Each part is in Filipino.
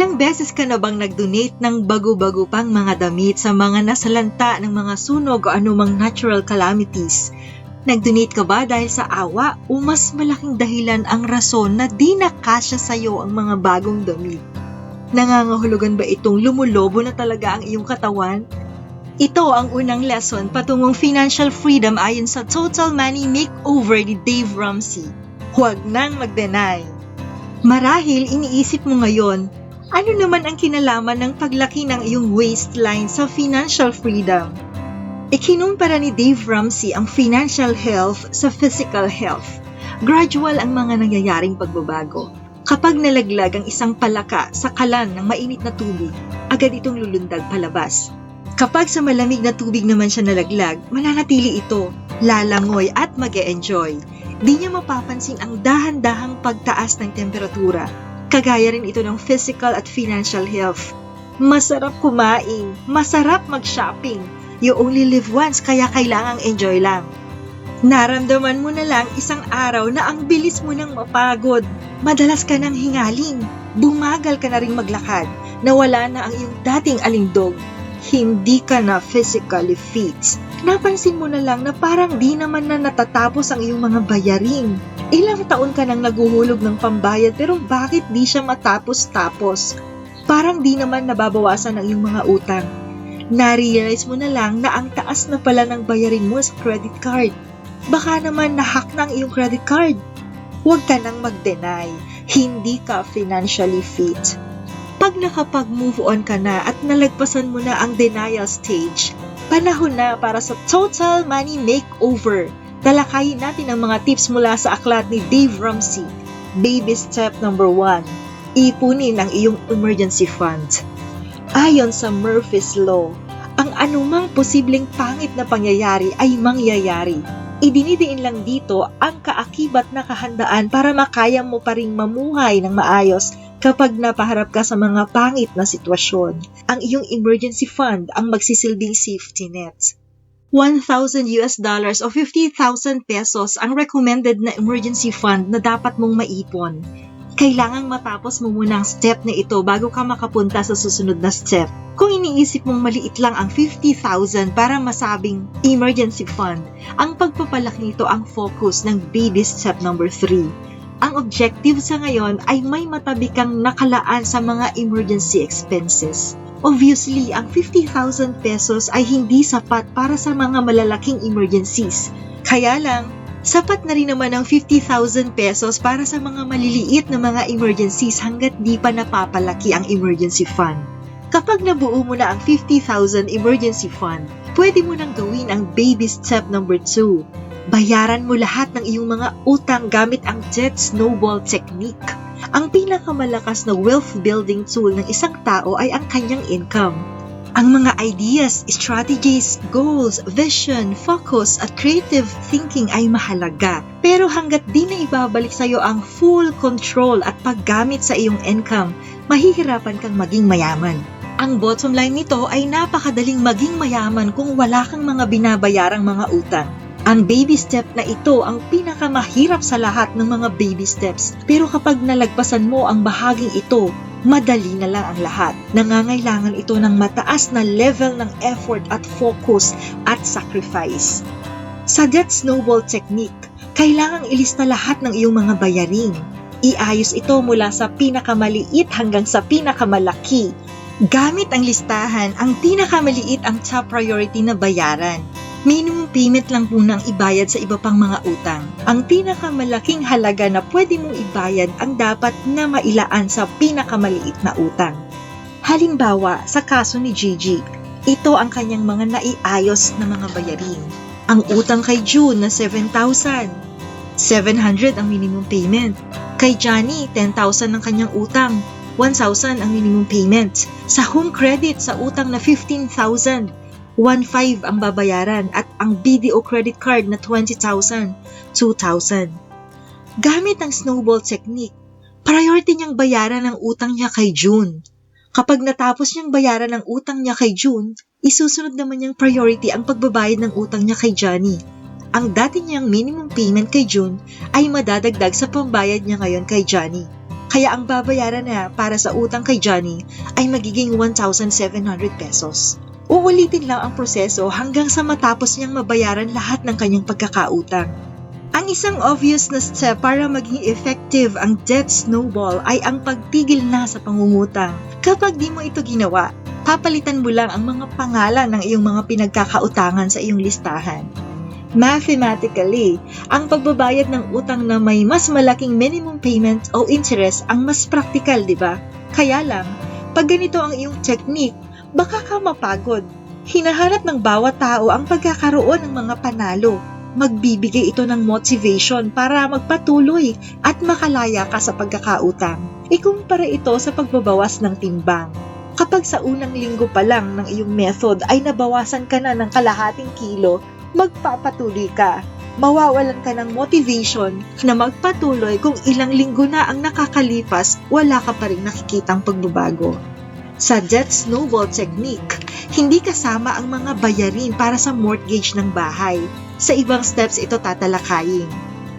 Ilang beses ka na bang nag-donate ng bago-bago pang mga damit sa mga nasalanta ng mga sunog o anumang natural calamities? Nag-donate ka ba dahil sa awa o mas malaking dahilan ang rason na di nakasya sa'yo ang mga bagong damit? Nangangahulugan ba itong lumulobo na talaga ang iyong katawan? Ito ang unang lesson patungong financial freedom ayon sa Total Money Makeover ni Dave Ramsey. Huwag nang mag-deny. Marahil iniisip mo ngayon, ano naman ang kinalaman ng paglaki ng iyong waistline sa financial freedom? Ikinumpara ni Dave Ramsey ang financial health sa physical health. Gradual ang mga nangyayaring pagbabago. Kapag nalaglag ang isang palaka sa kalan ng mainit na tubig, agad itong lulundag palabas. Kapag sa malamig na tubig naman siya nalaglag, mananatili ito, lalangoy at mag enjoy Di niya mapapansin ang dahan-dahang pagtaas ng temperatura. Kagaya rin ito ng physical at financial health. Masarap kumain, masarap mag-shopping. You only live once kaya kailangang enjoy lang. Naramdaman mo na lang isang araw na ang bilis mo nang mapagod. Madalas ka nang hingalin. Bumagal ka na rin maglakad. Nawala na ang iyong dating alindog. Hindi ka na physically fit. Napansin mo na lang na parang di naman na natatapos ang iyong mga bayarin. Ilang taon ka nang naguhulog ng pambayad pero bakit di siya matapos-tapos? Parang di naman nababawasan ang iyong mga utang. Narealize mo na lang na ang taas na pala ng bayarin mo sa credit card Baka naman nahack ng iyong credit card. Huwag ka nang mag-deny. Hindi ka financially fit. Pag nakapag-move on ka na at nalagpasan mo na ang denial stage, panahon na para sa total money makeover. Talakayin natin ang mga tips mula sa aklat ni Dave Ramsey. Baby step number 1. Ipunin ang iyong emergency fund. Ayon sa Murphy's Law, ang anumang posibleng pangit na pangyayari ay mangyayari Idinidiin lang dito ang kaakibat na kahandaan para makaya mo pa ring mamuhay ng maayos kapag napaharap ka sa mga pangit na sitwasyon. Ang iyong emergency fund ang magsisilbing safety net. 1,000 US dollars o 50,000 pesos ang recommended na emergency fund na dapat mong maipon. Kailangang matapos mo muna ang step na ito bago ka makapunta sa susunod na step. Kung iniisip mong maliit lang ang 50,000 para masabing emergency fund, ang pagpapalaki nito ang focus ng baby step number 3. Ang objective sa ngayon ay may matabi kang nakalaan sa mga emergency expenses. Obviously, ang 50,000 pesos ay hindi sapat para sa mga malalaking emergencies. Kaya lang, sapat na rin naman ang 50,000 pesos para sa mga maliliit na mga emergencies hanggat di pa napapalaki ang emergency fund. Kapag nabuo mo na ang 50,000 emergency fund, pwede mo nang gawin ang baby step number 2. Bayaran mo lahat ng iyong mga utang gamit ang debt snowball technique. Ang pinakamalakas na wealth building tool ng isang tao ay ang kanyang income. Ang mga ideas, strategies, goals, vision, focus at creative thinking ay mahalaga. Pero hanggat di na ibabalik sa iyo ang full control at paggamit sa iyong income, mahihirapan kang maging mayaman. Ang bottom line nito ay napakadaling maging mayaman kung wala kang mga binabayarang mga utang. Ang baby step na ito ang pinakamahirap sa lahat ng mga baby steps. Pero kapag nalagpasan mo ang bahaging ito, madali na lang ang lahat. Nangangailangan ito ng mataas na level ng effort at focus at sacrifice. Sa debt snowball technique, kailangang ilista lahat ng iyong mga bayarin. Iayos ito mula sa pinakamaliit hanggang sa pinakamalaki Gamit ang listahan, ang pinakamaliit ang top priority na bayaran. Minimum payment lang po nang ibayad sa iba pang mga utang. Ang pinakamalaking halaga na pwede mong ibayad ang dapat na mailaan sa pinakamaliit na utang. Halimbawa, sa kaso ni Gigi, ito ang kanyang mga naiayos na mga bayarin. Ang utang kay June na 7,000. 700 ang minimum payment. Kay Johnny, 10,000 ang kanyang utang. 1,000 ang minimum payment. Sa home credit, sa utang na 15,000, 1,500 ang babayaran at ang BDO credit card na 20,000, 2,000. Gamit ang snowball technique, priority niyang bayaran ang utang niya kay June. Kapag natapos niyang bayaran ang utang niya kay June, isusunod naman niyang priority ang pagbabayad ng utang niya kay Johnny. Ang dati niyang minimum payment kay June ay madadagdag sa pambayad niya ngayon kay Johnny. Kaya ang babayaran na para sa utang kay Johnny ay magiging 1,700 pesos. Uulitin lang ang proseso hanggang sa matapos niyang mabayaran lahat ng kanyang pagkakautang. Ang isang obvious na step para maging effective ang debt snowball ay ang pagtigil na sa pangungutang. Kapag di mo ito ginawa, papalitan mo lang ang mga pangalan ng iyong mga pinagkakautangan sa iyong listahan. Mathematically, ang pagbabayad ng utang na may mas malaking minimum payment o interest ang mas praktikal, di ba? Kaya lang, pag ganito ang iyong technique, baka ka mapagod. Hinahanap ng bawat tao ang pagkakaroon ng mga panalo. Magbibigay ito ng motivation para magpatuloy at makalaya ka sa pagkakautang. Ikumpara ito sa pagbabawas ng timbang. Kapag sa unang linggo pa lang ng iyong method ay nabawasan ka na ng kalahating kilo, magpapatuloy ka. Mawawalan ka ng motivation na magpatuloy kung ilang linggo na ang nakakalipas, wala ka pa rin nakikitang pagbabago. Sa debt snowball technique, hindi kasama ang mga bayarin para sa mortgage ng bahay. Sa ibang steps ito tatalakayin.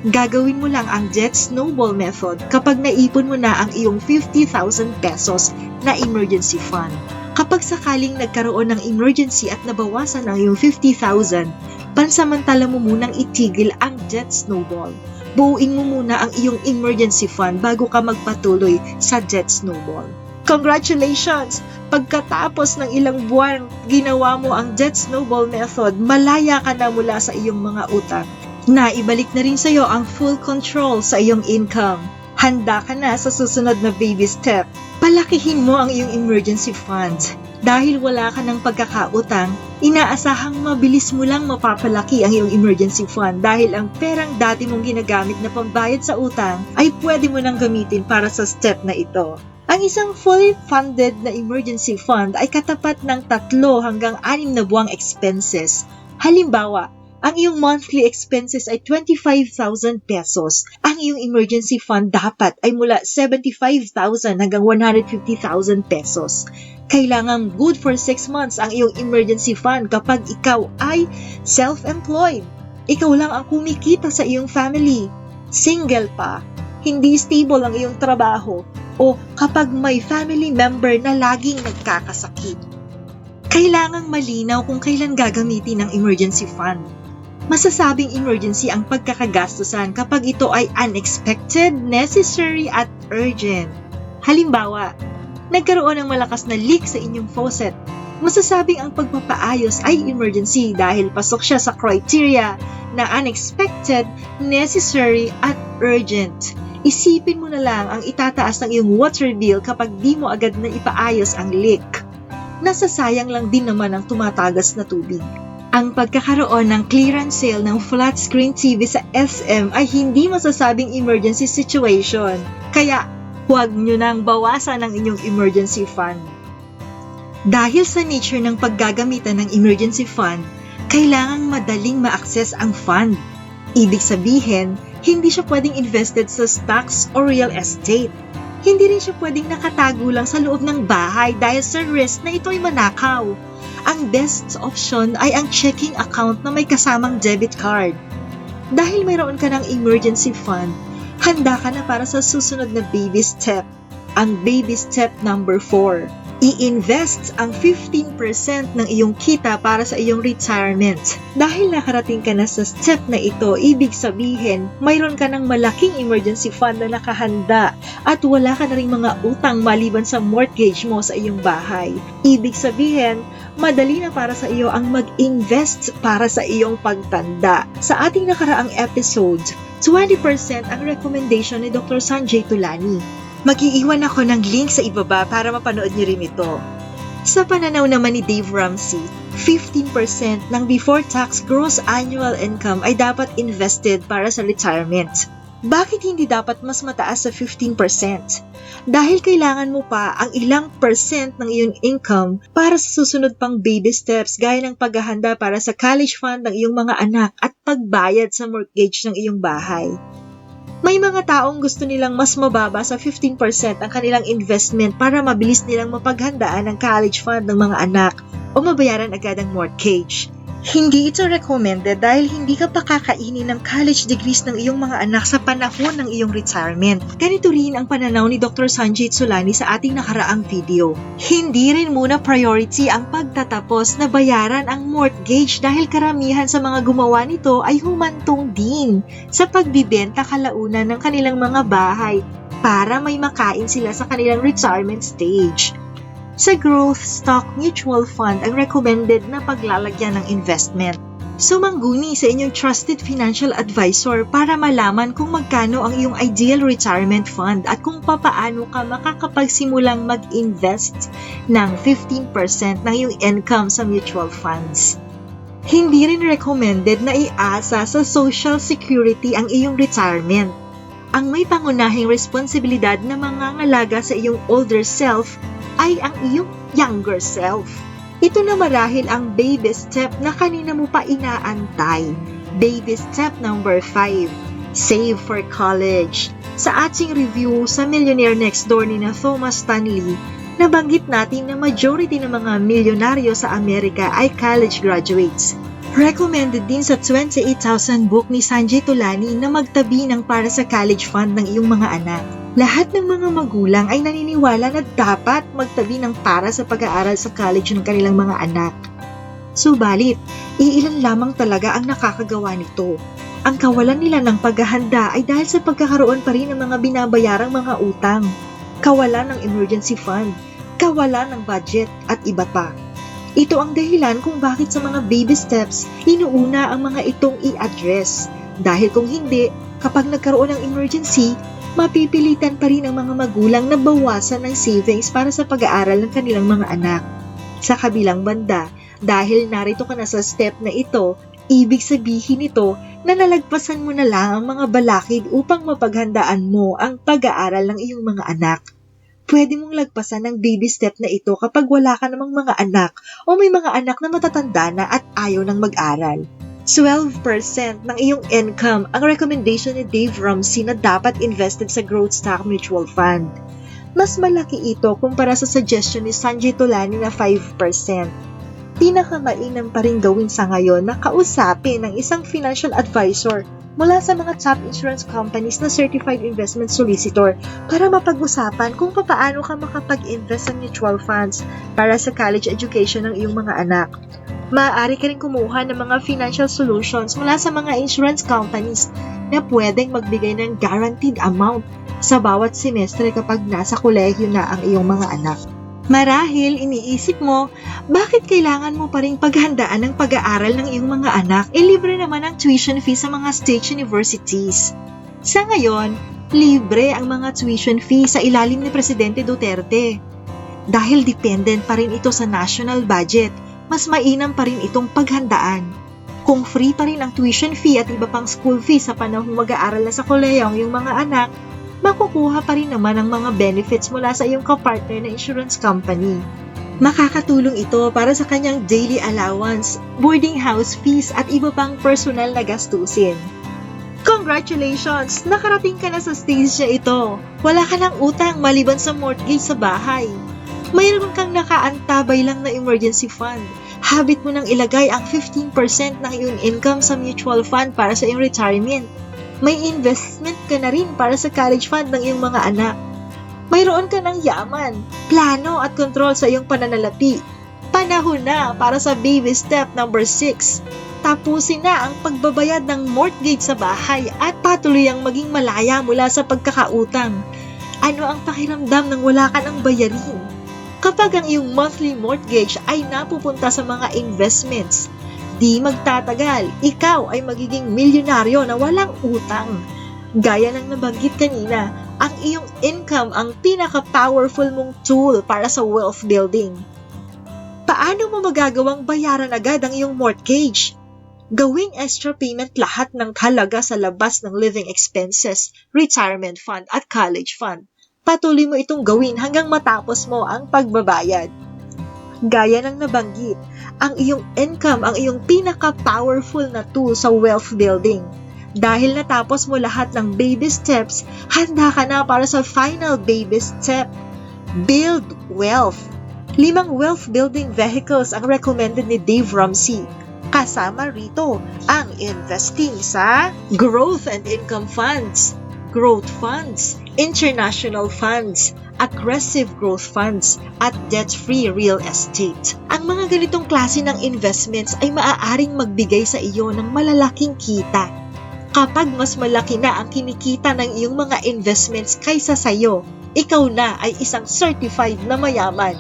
Gagawin mo lang ang debt snowball method kapag naipon mo na ang iyong 50,000 pesos na emergency fund. Kapag sakaling nagkaroon ng emergency at nabawasan ang iyong 50,000, pansamantala mo munang itigil ang debt snowball. Buuin mo muna ang iyong emergency fund bago ka magpatuloy sa debt snowball. Congratulations! Pagkatapos ng ilang buwan, ginawa mo ang debt snowball method, malaya ka na mula sa iyong mga utang. Naibalik na rin sa iyo ang full control sa iyong income. Handa ka na sa susunod na baby step. Palakihin mo ang iyong emergency fund. Dahil wala ka ng pagkakautang, inaasahang mabilis mo lang mapapalaki ang iyong emergency fund dahil ang perang dati mong ginagamit na pambayad sa utang ay pwede mo nang gamitin para sa step na ito. Ang isang fully funded na emergency fund ay katapat ng tatlo hanggang anim na buwang expenses. Halimbawa, ang iyong monthly expenses ay 25,000 pesos. Ang iyong emergency fund dapat ay mula 75,000 hanggang 150,000 pesos. Kailangan good for 6 months ang iyong emergency fund kapag ikaw ay self-employed. Ikaw lang ang kumikita sa iyong family. Single pa. Hindi stable ang iyong trabaho o kapag may family member na laging nagkakasakit. Kailangang malinaw kung kailan gagamitin ang emergency fund. Masasabing emergency ang pagkakagastusan kapag ito ay unexpected, necessary at urgent. Halimbawa, nagkaroon ng malakas na leak sa inyong faucet. Masasabing ang pagpapaayos ay emergency dahil pasok siya sa criteria na unexpected, necessary at urgent. Isipin mo na lang ang itataas ng iyong water bill kapag di mo agad na ipaayos ang leak. Nasasayang lang din naman ang tumatagas na tubig. Ang pagkakaroon ng clearance sale ng flat screen TV sa SM ay hindi masasabing emergency situation. Kaya, huwag nyo nang bawasan ang inyong emergency fund. Dahil sa nature ng paggagamitan ng emergency fund, kailangang madaling ma-access ang fund. Ibig sabihin, hindi siya pwedeng invested sa stocks o real estate. Hindi rin siya pwedeng nakatago lang sa loob ng bahay dahil sa risk na ito ay manakaw. Ang best option ay ang checking account na may kasamang debit card. Dahil mayroon ka ng emergency fund, handa ka na para sa susunod na baby step. Ang baby step number 4 i-invest ang 15% ng iyong kita para sa iyong retirement. Dahil nakarating ka na sa step na ito, ibig sabihin, mayroon ka ng malaking emergency fund na nakahanda at wala ka na ring mga utang maliban sa mortgage mo sa iyong bahay. Ibig sabihin, madali na para sa iyo ang mag-invest para sa iyong pagtanda. Sa ating nakaraang episode, 20% ang recommendation ni Dr. Sanjay Tulani. Mag-iiwan ako ng link sa ibaba para mapanood niyo rin ito. Sa pananaw naman ni Dave Ramsey, 15% ng before tax gross annual income ay dapat invested para sa retirement. Bakit hindi dapat mas mataas sa 15%? Dahil kailangan mo pa ang ilang percent ng iyong income para sa susunod pang baby steps gaya ng paghahanda para sa college fund ng iyong mga anak at pagbayad sa mortgage ng iyong bahay. May mga taong gusto nilang mas mababa sa 15% ang kanilang investment para mabilis nilang mapaghandaan ang college fund ng mga anak o mabayaran agad ang mortgage. Hindi ito recommended dahil hindi ka pa kakainin ng college degrees ng iyong mga anak sa panahon ng iyong retirement. Ganito rin ang pananaw ni Dr. Sanjay Tsulani sa ating nakaraang video. Hindi rin muna priority ang pagtatapos na bayaran ang mortgage dahil karamihan sa mga gumawa nito ay humantong din sa pagbibenta kalaunan ng kanilang mga bahay para may makain sila sa kanilang retirement stage. Sa Growth Stock Mutual Fund ang recommended na paglalagyan ng investment. Sumangguni sa inyong trusted financial advisor para malaman kung magkano ang iyong ideal retirement fund at kung papaano ka makakapagsimulang mag-invest ng 15% ng iyong income sa mutual funds. Hindi rin recommended na iasa sa Social Security ang iyong retirement. Ang may pangunahing responsibilidad na mangangalaga sa iyong older self ay ang iyong younger self. Ito na marahil ang baby step na kanina mo pa inaantay. Baby step number 5. Save for college. Sa ating review sa Millionaire Next Door ni na Thomas Stanley, nabanggit natin na majority ng mga milyonaryo sa Amerika ay college graduates. Recommended din sa 28,000 book ni Sanjay Tulani na magtabi ng para sa college fund ng iyong mga anak. Lahat ng mga magulang ay naniniwala na dapat magtabi ng para sa pag-aaral sa college ng kanilang mga anak. Subalit, iilan lamang talaga ang nakakagawa nito. Ang kawalan nila ng paghahanda ay dahil sa pagkakaroon pa rin ng mga binabayarang mga utang, kawalan ng emergency fund, kawalan ng budget at iba pa. Ito ang dahilan kung bakit sa mga baby steps, inuuna ang mga itong i-address. Dahil kung hindi, kapag nagkaroon ng emergency, mapipilitan pa rin ang mga magulang na bawasan ng savings para sa pag-aaral ng kanilang mga anak. Sa kabilang banda, dahil narito ka na sa step na ito, ibig sabihin nito na nalagpasan mo na lang ang mga balakid upang mapaghandaan mo ang pag-aaral ng iyong mga anak. Pwede mong lagpasan ang baby step na ito kapag wala ka namang mga anak o may mga anak na matatanda na at ayaw ng mag-aral. 12% ng iyong income ang recommendation ni Dave Ramsey na dapat invested sa Growth Stock Mutual Fund. Mas malaki ito kumpara sa suggestion ni Sanjay Tulani na 5%. Pinakamainam pa rin gawin sa ngayon na kausapin ng isang financial advisor mula sa mga top insurance companies na certified investment solicitor para mapag-usapan kung paano ka makapag-invest sa mutual funds para sa college education ng iyong mga anak maaari ka rin kumuha ng mga financial solutions mula sa mga insurance companies na pwedeng magbigay ng guaranteed amount sa bawat semestre kapag nasa kolehiyo na ang iyong mga anak. Marahil iniisip mo, bakit kailangan mo pa rin paghandaan ng pag-aaral ng iyong mga anak? E libre naman ang tuition fee sa mga state universities. Sa ngayon, libre ang mga tuition fee sa ilalim ni Presidente Duterte. Dahil dependent pa rin ito sa national budget mas mainam pa rin itong paghandaan. Kung free pa rin ang tuition fee at iba pang school fee sa panahong mag-aaral na sa koleyo ang iyong mga anak, makukuha pa rin naman ang mga benefits mula sa iyong kapartner na insurance company. Makakatulong ito para sa kanyang daily allowance, boarding house fees at iba pang personal na gastusin. Congratulations! Nakarating ka na sa stage na ito. Wala ka ng utang maliban sa mortgage sa bahay mayroon kang nakaantabay lang na emergency fund. Habit mo nang ilagay ang 15% ng iyong income sa mutual fund para sa iyong retirement. May investment ka na rin para sa college fund ng iyong mga anak. Mayroon ka ng yaman, plano at kontrol sa iyong pananalapi. Panahon na para sa baby step number 6. Tapusin na ang pagbabayad ng mortgage sa bahay at patuloy ang maging malaya mula sa pagkakautang. Ano ang pakiramdam ng wala ka ng bayarin? Kapag ang iyong monthly mortgage ay napupunta sa mga investments, di magtatagal, ikaw ay magiging milyonaryo na walang utang. Gaya ng nabanggit kanina, ang iyong income ang pinaka-powerful mong tool para sa wealth building. Paano mo magagawang bayaran agad ang iyong mortgage? Gawing extra payment lahat ng halaga sa labas ng living expenses, retirement fund at college fund patuloy mo itong gawin hanggang matapos mo ang pagbabayad. Gaya ng nabanggit, ang iyong income ang iyong pinaka-powerful na tool sa wealth building. Dahil natapos mo lahat ng baby steps, handa ka na para sa final baby step. Build wealth. Limang wealth building vehicles ang recommended ni Dave Ramsey. Kasama rito ang investing sa growth and income funds, growth funds, international funds, aggressive growth funds, at debt-free real estate. Ang mga ganitong klase ng investments ay maaaring magbigay sa iyo ng malalaking kita. Kapag mas malaki na ang kinikita ng iyong mga investments kaysa sa iyo, ikaw na ay isang certified na mayaman.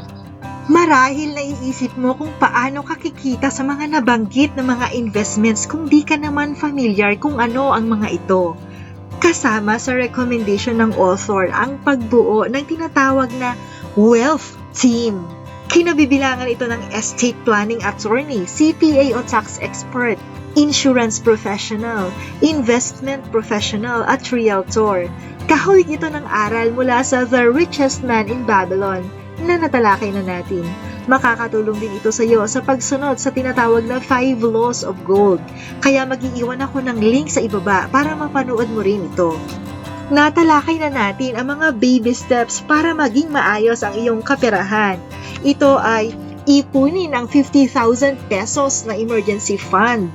Marahil naiisip mo kung paano ka kikita sa mga nabanggit na mga investments kung di ka naman familiar kung ano ang mga ito. Kasama sa recommendation ng author ang pagbuo ng tinatawag na wealth team. Kinabibilangan ito ng estate planning attorney, CPA o tax expert, insurance professional, investment professional at realtor. Kahawig ito ng aral mula sa The Richest Man in Babylon na natalakay na natin. Makakatulong din ito sa iyo sa pagsunod sa tinatawag na 5 Laws of Gold. Kaya mag-iiwan ako ng link sa ibaba para mapanood mo rin ito. Natalakay na natin ang mga baby steps para maging maayos ang iyong kaperahan. Ito ay ipunin ang 50,000 pesos na emergency fund.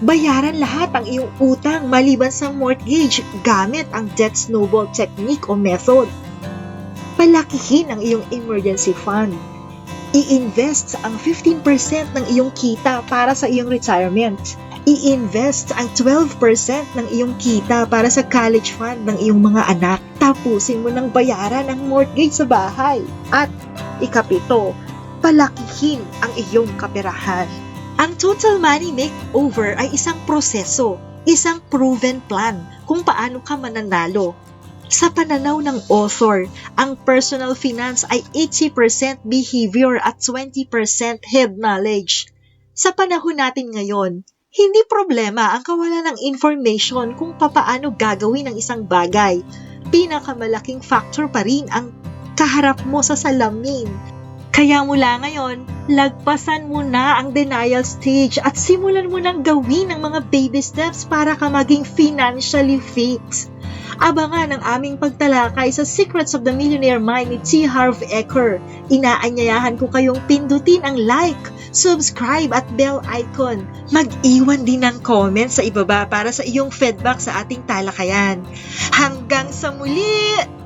Bayaran lahat ang iyong utang maliban sa mortgage gamit ang debt snowball technique o method. Palakihin ang iyong emergency fund. I-invest ang 15% ng iyong kita para sa iyong retirement. I-invest ang 12% ng iyong kita para sa college fund ng iyong mga anak. Tapusin mo ng bayaran ang mortgage sa bahay. At ikapito, palakihin ang iyong kaperahan. Ang Total Money Makeover ay isang proseso, isang proven plan kung paano ka mananalo. Sa pananaw ng author, ang personal finance ay 80% behavior at 20% head knowledge. Sa panahon natin ngayon, hindi problema ang kawalan ng information kung papaano gagawin ang isang bagay. Pinakamalaking factor pa rin ang kaharap mo sa salamin. Kaya mula ngayon, lagpasan mo na ang denial stage at simulan mo nang gawin ang mga baby steps para ka maging financially fit. Abangan ang aming pagtalakay sa Secrets of the Millionaire Mind ni T. Harv Eker. Inaanyayahan ko kayong pindutin ang like, subscribe at bell icon. Mag-iwan din ng comment sa ibaba para sa iyong feedback sa ating talakayan. Hanggang sa muli!